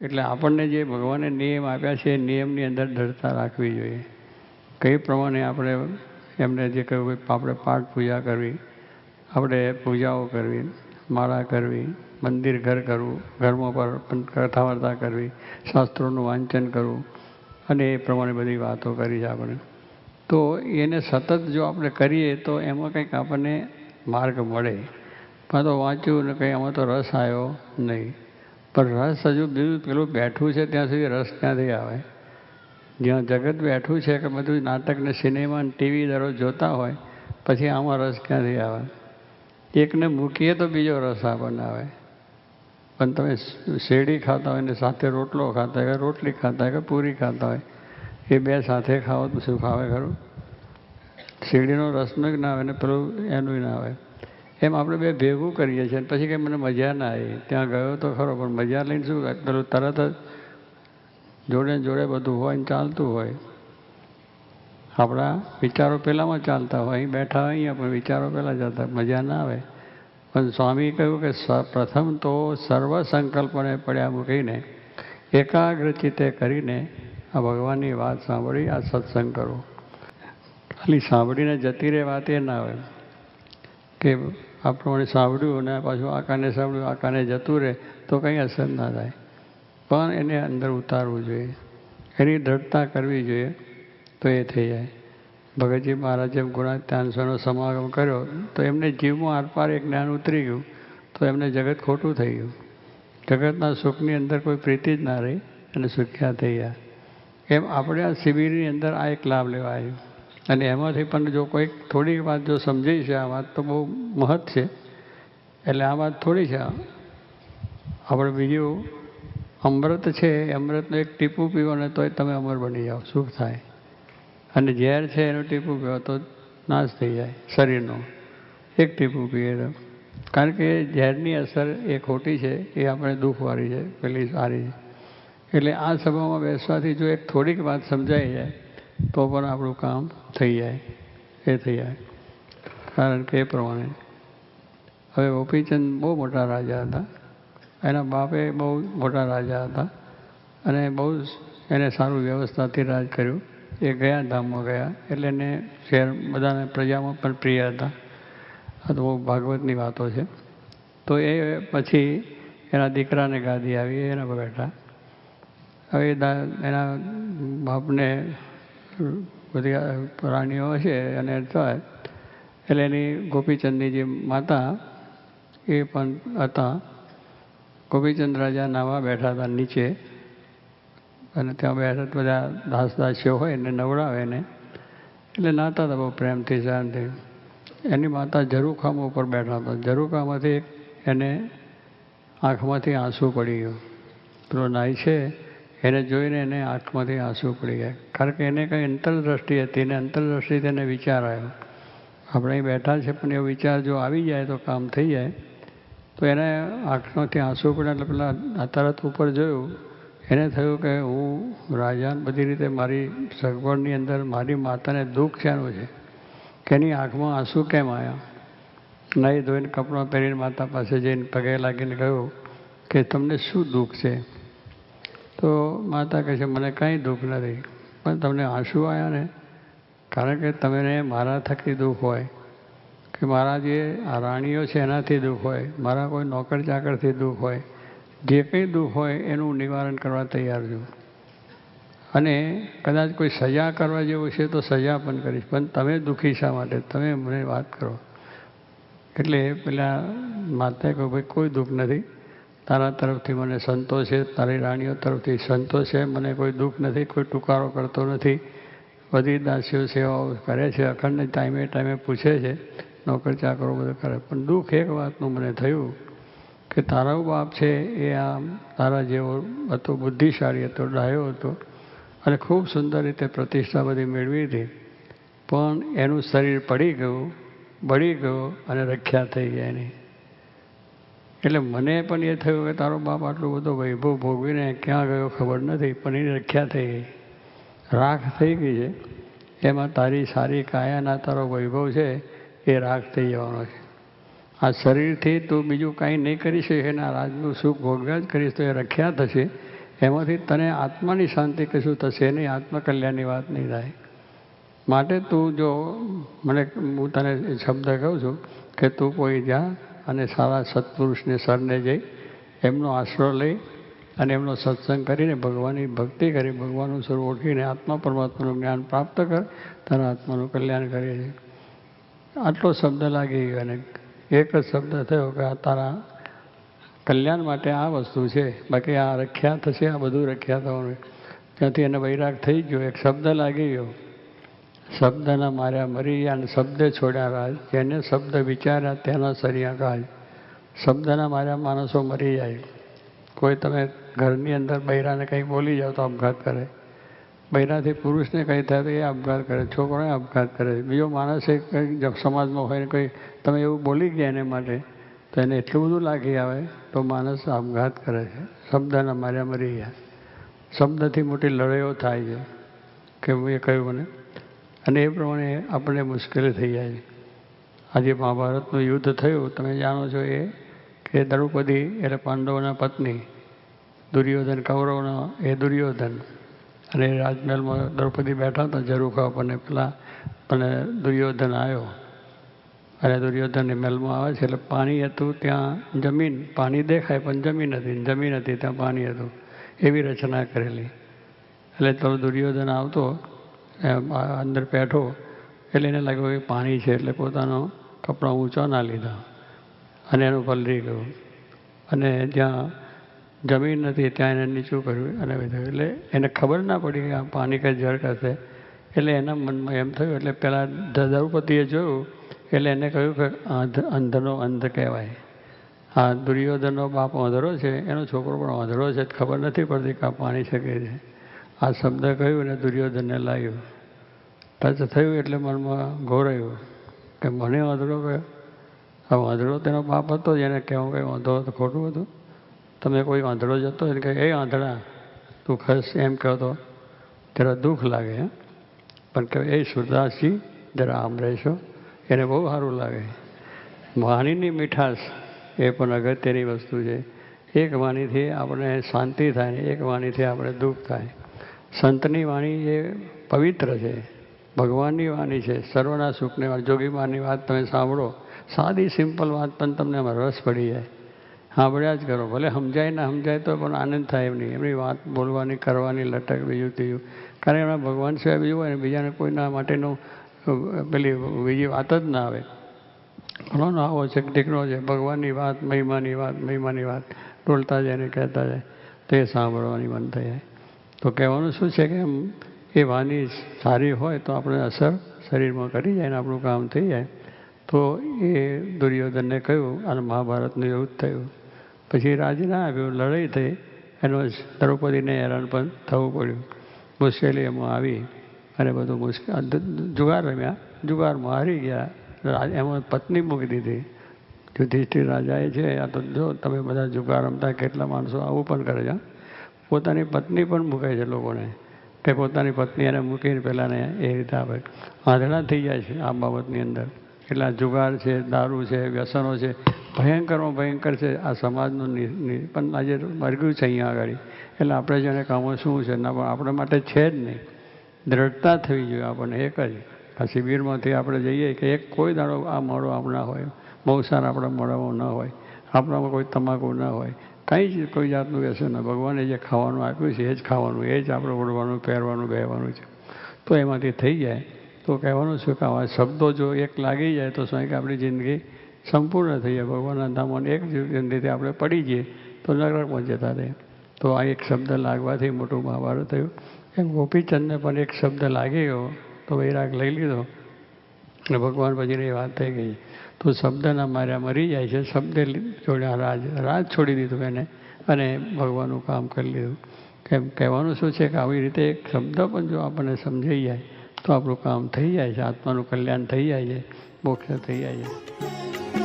એટલે આપણને જે ભગવાને નિયમ આપ્યા છે એ નિયમની અંદર દૃઢતા રાખવી જોઈએ. કઈ પ્રમાણે આપણે એમને જે કહ્યું કે આપણે પાઠ પૂજા કરવી, આપણે પૂજાઓ કરવી, માળા કરવી, મંદિર ઘર કરવું, ઘરમાં પર કથા વાર્તા કરવી, શાસ્ત્રોનું વાંચન કરવું અને એ પ્રમાણે બધી વાતો કરી છે આપણે. તો એને સતત જો આપણે કરીએ તો એમાં કંઈક આપણને માર્ગ મળે. પણ તો વાંચ્યું ને કંઈ આમાં તો રસ આવ્યો નહીં. પણ રસ હજુ બીજું પેલું બેઠું છે ત્યાં સુધી રસ ક્યાંથી આવે? જ્યાં જગત બેઠું છે કે બધું નાટક ને સિનેમા ને ટીવી દરરોજ જોતા હોય, પછી આમાં રસ ક્યાંથી આવે? એકને મૂકીએ તો બીજો રસ આપણને આવે. પણ તમે શેરડી ખાતા હોય ને સાથે રોટલો ખાતા હોય કે રોટલી ખાતા હોય કે પૂરી ખાતા હોય, એ બે સાથે ખાઓ તો શું ખાવે ખરું? શેરડીનો રસનો જ ના આવે ને પેલું એનું ના આવે. એમ આપણે બે ભેગું કરીએ છીએ પછી કંઈ મને મજા ના આવી. ત્યાં ગયો તો ખરો, પણ મજા લઈને શું પેલું તરત જ જોડે જોડે બધું હોય ને ચાલતું હોય. આપણા વિચારો પહેલાંમાં ચાલતા હોય. અહીં બેઠા હોય, અહીંયા પણ વિચારો પહેલાં ચાલતા મજા ના આવે. પણ સ્વામી કહ્યું કે પ્રથમ તો સર્વ સંકલ્પને પડ્યા મૂકીને એકાગ્રચિતે કરીને આ ભગવાનની વાત સાંભળી, આ સત્સંગ કરો. ખાલી સાંભળીને જતી રહે વાત એ ના આવે કે આ સાંભળ્યું અને પાછું આ કાને સાંભળ્યું આ કાને જતું રહે, તો કંઈ અસર ના થાય. પણ એને અંદર ઉતારવું જોઈએ. એની દ્રઢતા કરવી જોઈએ, તો એ થઈ જાય. ભગતજી મહારાજે ગુણાત્યાંશનો સમાગમ કર્યો, તો એમને જીવમાં આરપાર એક જ્ઞાન ઉતરી ગયું, તો એમને જગત ખોટું થઈ ગયું. જગતના સુખની અંદર કોઈ પ્રીતિ જ ના રહી અને સુખ્યા થઈ ગયા એમ આપણે આ શિબિરની અંદર આ એક લાભ લેવા આવ્યો. અને એમાંથી પણ જો કોઈક થોડીક વાત જો સમજાઈ છે, આ વાત તો બહુ મહત્ છે. એટલે આ વાત થોડી છે. આપણે બીજું અમૃત છે, અમૃતનું એક ટીપું પીવો ને તોય તમે અમર બની જાઓ સુખ થાય? અને ઝેર છે, એનું ટીપું પીવો તો નાશ થઈ જાય શરીરનો. એક ટીપું પીએ તો. કારણ કે ઝેરની અસર એ ખોટી છે, એ આપણે દુઃખવાળી છે, પેલી સારી છે. એટલે આ સભામાં બેસવાથી જો એક થોડીક વાત સમજાઈ જાય તો પણ આપણું કામ થઈ જાય, એ થઈ જાય. કારણ કે એ પ્રમાણે. હવે ગોપીચંદ બહુ મોટા રાજા હતા. એના બાપે બહુ મોટા રાજા હતા. અને બહુ એને સારું વ્યવસ્થાથી રાજ કર્યું. એ ગયા ધામમાં ગયા. એટલે એને શહેર બધાને પ્રજામાં પણ પ્રિય હતા. આ તો બહુ ભાગવતની વાતો છે. તો એ પછી એના દીકરાને ગાદી આવી, એના બેઠા. હવે એના બાપને બધી પ્રાણીઓ છે અને થાય. એટલે એની ગોપીચંદની જે માતા એ પણ હતા. ગોપીચંદ રાજા નાવા બેઠા હતા નીચે. અને ત્યાં બેઠા બધા દાસ દાસીઓ હોય એને નવડાવે એને. એટલે નાતા હતા બહુ પ્રેમથી શાંતિ એની માતા ઝરૂખામ ઉપર બેઠા હતા. ઝરૂખામાંથી એને આંખમાંથી આંસુ પડી ગયું. પેલો નાય છે એને જોઈને એને આંખમાંથી આંસુ પડી ગયા. કારણ કે એને કંઈ અંતરદ્રષ્ટિ હતી ને અંતરદ્રષ્ટિથી એને વિચાર આવ્યો. આપણે અહીં બેઠા છે, પણ એવો વિચાર જો આવી જાય તો કામ થઈ જાય. તો એને આંખમાંથી આંસુ પડ્યા એટલે પેલા તરત ઉપર જોયું. એને થયું કે હું રાજા બધી રીતે મારી સગવડની અંદર મારી માતાને દુઃખ શેનું છે કે એની આંખમાં આંસુ કેમ આવ્યા? નહીં ધોઈને કપડાં પહેરીને માતા પાસે જઈને પગે લાગીને કહ્યું કે તમને શું દુઃખ છે? તો માતા કહે છે, મને કાંઈ દુઃખ નથી, પણ તમને આંસુ આવ્યા ને? કારણ કે તમને મારા થકી દુઃખ હોય. કે મારા જે આ રાણીઓ છે, એનાથી દુઃખ હોય. મારા કોઈ નોકર ચાકરથી દુઃખ હોય. જે કંઈ દુઃખ હોય, એનું નિવારણ કરવા તૈયાર છું. અને કદાચ કોઈ સજા કરવા જેવું છે, તો સજા પણ કરીશ. પણ તમે દુઃખી શા માટે? તમે મને વાત કરો. એટલે પેલા માતાએ કહ્યું, ભાઈ, કોઈ દુઃખ નથી. તારા તરફથી મને સંતોષ છે, તારી રાણીઓ તરફથી સંતોષ છે. મને કોઈ દુઃખ નથી, કોઈ ટુકારો કરતો નથી. બધી દાસીઓ સેવાઓ કરે છે, અખંડ ટાઈમે ટાઈમે પૂછે છે, નોકર ચાકરો બધું કરે. પણ દુઃખ એક વાતનું મને થયું કે તારો બાપ છે એ આમ તારા જેવો હતો, બુદ્ધિશાળી હતો, ડાયો હતો અને ખૂબ સુંદર રીતે પ્રતિષ્ઠા બધી મેળવી હતી. પણ એનું શરીર પડી ગયું, બળી ગયું અને રખ્યા થઈ ગયા એની. એટલે મને પણ એ થયું કે તારો બાપ આટલો બધો વૈભવ ભોગવીને ક્યાં ગયો ખબર નથી, પણ એની રખ્યા થઈ. ગઈ રાખ થઈ ગઈ છે. એમાં તારી સારી કાયાના તારો વૈભવ છે, એ રાખ થઈ જવાનો છે. આ શરીરથી તું બીજું કાંઈ નહીં કરી શકે એના રાજનું સુખ ભોગવ્યા જ કરીશ તો એ રખ્યા થશે. એમાંથી તને આત્માની શાંતિ કશું થશે નહીં, આત્મકલ્યાણની વાત નહીં થાય. માટે તું જો, મને, હું તને શબ્દ કહું છું કે તું કોઈ જા અને સારા સત્પુરુષને સરને જઈ એમનો આશરો લઈ અને એમનો સત્સંગ કરીને ભગવાનની ભક્તિ કરી ભગવાનનું સ્વરૂપ ઓળખીને આત્મા પરમાત્માનું જ્ઞાન પ્રાપ્ત કર તારા આત્માનું કલ્યાણ કરે છે. આટલો શબ્દ લાગી ગયો અને એક જ શબ્દ થયો કે આ તારા કલ્યાણ માટે આ વસ્તુ છે, બાકી આ રખ્યા થશે, આ બધું રખ્યા થવાનું ત્યાંથી એને વૈરાગ થઈ ગયો, એક શબ્દ લાગી ગયો. શબ્દના માર્યા મરી ગયા અને શબ્દ છોડ્યા કાલ જેને શબ્દ વિચાર્યા તેના સરિયા કાલ શબ્દના માર્યા માણસો મરી જાય. કોઈ તમે ઘરની અંદર બૈરાને કંઈ બોલી જાઓ તો આપઘાત કરે. બૈરાથી પુરુષને કંઈ થાય તો એ આપઘાત કરે છોકરોએ આપઘાત કરે. બીજો માણસ એ કંઈ સમાજમાં હોય ને કંઈ તમે એવું બોલી ગયા એને માટે, તો એને એટલું બધું લાગી આવે તો માણસ આપઘાત કરે છે. શબ્દના માર્યા મરી ગયા શબ્દથી મોટી લડાઈઓ થાય છે. કે એ કહ્યું મને? અને એ પ્રમાણે આપણને મુશ્કેલી થઈ જાય છે. આજે મહાભારતનું યુદ્ધ થયું. તમે જાણો છો એ કે દ્રૌપદી એટલે પાંડવોના પત્ની, દુર્યોધન, કૌરવનો, એ દુર્યોધન અને રાજમહેલમાં દ્રૌપદી બેઠા હતા જરૂખા અને પેલા અને દુર્યોધન આવ્યો. અને દુર્યોધનની મહેલમાં આવે છે એટલે પાણી હતું, ત્યાં જમીન, પાણી દેખાય પણ જમીન હતી જમીન હતી, ત્યાં પાણી હતું. એવી રચના કરેલી. એટલે તો દુર્યોધન આવતો અંદર બેઠો એટલે એને લાગ્યું કે પાણી છે એટલે પોતાનો કપડાં ઊંચા ના લીધા અને એનું પલરી ગયું. અને જ્યાં જમીન નથી ત્યાં એને નીચું કર્યું અને બધું. એટલે એને ખબર ના પડી કે આ પાણી કંઈ જળ હશે એટલે એના મનમાં એમ થયું, એટલે પહેલાં દ્રૌપદીએ જોયું, એટલે એને કહ્યું કે અંધ અંધનો અંધ કહેવાય. આ દુર્યોધનનો બાપ અંધરો છે, એનો છોકરો પણ અંધરો છે ખબર નથી પડતી કે આ પાણી શકે છે. આ શબ્દ કહ્યું ને દુર્યોધનને લાગ્યું ટચ થયું એટલે મનમાં ઘોરાયું. કે મને વાંધડો કયો? આ વાંધડો તેનો બાપ હતો જેને કહેવું કંઈ વાંધો હતો, ખોટું હતું? તમે કોઈ વાંધડો જતો એને કે એ વાંધડા તું ખસ, એમ કહો તો જરા દુઃખ લાગે પણ કે એ સુરદાસજી, જરા આમ રહેશો, એને બહુ સારું લાગે. વાણીની મીઠાશ એ પણ અગત્યની વસ્તુ છે. એક વાણીથી આપણે શાંતિ થાય ને એક વાણીથી આપણે દુઃખ થાય. સંતની વાણી એ પવિત્ર છે. ભગવાનની વાણી છે. સર્વના સુખની વાત જોગીમાની વાત તમે સાંભળો. સાદી, સિમ્પલ વાત પણ તમને એમાં રસ પડી જાય. સાંભળ્યા જ કરો. ભલે સમજાય ના સમજાય તો પણ આનંદ થાય એમ નહીં. એમની વાત બોલવાની, કરવાની, લટક બીજું ત્રીજું. કારણ કે એમના ભગવાન સિવાય બીજું હોય ને, બીજાને કોઈના માટેનું પેલી બીજી વાત જ ના આવે. ઘણો આવો છે દીકરો છે. ભગવાનની વાત, મહિમાની વાત મહિમાની વાત ટોલતા જાય ને કહેતા જાય. તે સાંભળવાની મન થઈ જાય. તો કહેવાનું શું છે કે એમ એ વાણી સારી હોય તો આપણે અસર શરીરમાં કરી જાય ને આપણું કામ થઈ જાય. તો એ દુર્યોધનને કહ્યું અને મહાભારતનું એવું જ થયું. પછી રાજી ના આવ્યું, લડાઈ થઈ. એનો દ્રૌપદીને હેરાન પણ થવું પડ્યું. મુશ્કેલી એમાં આવી અને બધું મુશ્કેલ જુગાર રમ્યા. જુગારમાં હારી ગયા. એમાં પત્ની મૂકી દીધી. યુધિષ્ઠિર રાજાએ છે, આ તો જો તમે બધા જુગાર રમતા, કેટલા માણસો આવું પણ કરે છે. પોતાની પત્ની પણ મૂકે છે લોકોને. કે પોતાની પત્ની એને મૂકીને પહેલાંને એ રીતે આપે આંધળા થઈ જાય છે આ બાબતની અંદર. એટલે જુગાર છે, દારૂ છે, વ્યસનો છે. ભયંકરમાં ભયંકર છે. આ સમાજનું પણ આજે મરગ્યું છે અહીંયા આગળ. એટલે આપણે જેને કામો શું છે ના પણ આપણા માટે છે જ નહીં. દ્રઢતા થવી જોઈએ આપણને એક જ આ શિબિરમાંથી આપણે જઈએ કે એક કોઈ દાડો આ મોડો આપણા હોય. બહુસાર આપણા મોડામાં ન હોય. આપણામાં કોઈ તમાકુ ન હોય. કંઈ જ કોઈ જાતનું વ્યસન ભગવાને જે ખાવાનું આપ્યું છે, એ જ ખાવાનું, એ જ આપણે ઓળવાનું પહેરવાનું, બેહવાનું છે. તો એમાંથી થઈ જાય. તો કહેવાનું શું કે શબ્દો જો એક લાગી જાય, તો સ્વાય આપણી જિંદગી સંપૂર્ણ થઈ જાય. ભગવાનના ધામમાં એક જિંદગીથી આપણે પડી જઈએ, તો નરકમાં જતા રહે. તો આ એક શબ્દ લાગવાથી મોટું મહાભારત થયું. એમ ગોપીચંદને પણ એક શબ્દ લાગી ગયો તો વૈરાગ લઈ લીધો. અને ભગવાન પછીની વાત થઈ ગઈ. તો શબ્દના માર્યા મરી જાય છે. શબ્દે જોડ્યા રાજ રાજ છોડી દીધું એને અને ભગવાનનું કામ કરી લીધું. કેમ કહેવાનું શું છે કે આવી રીતે એક શબ્દ પણ જો આપણને સમજાઈ જાય તો આપણું કામ થઈ જાય છે. આત્માનું કલ્યાણ થઈ જાય છે. મોક્ષ થઈ જાય છે.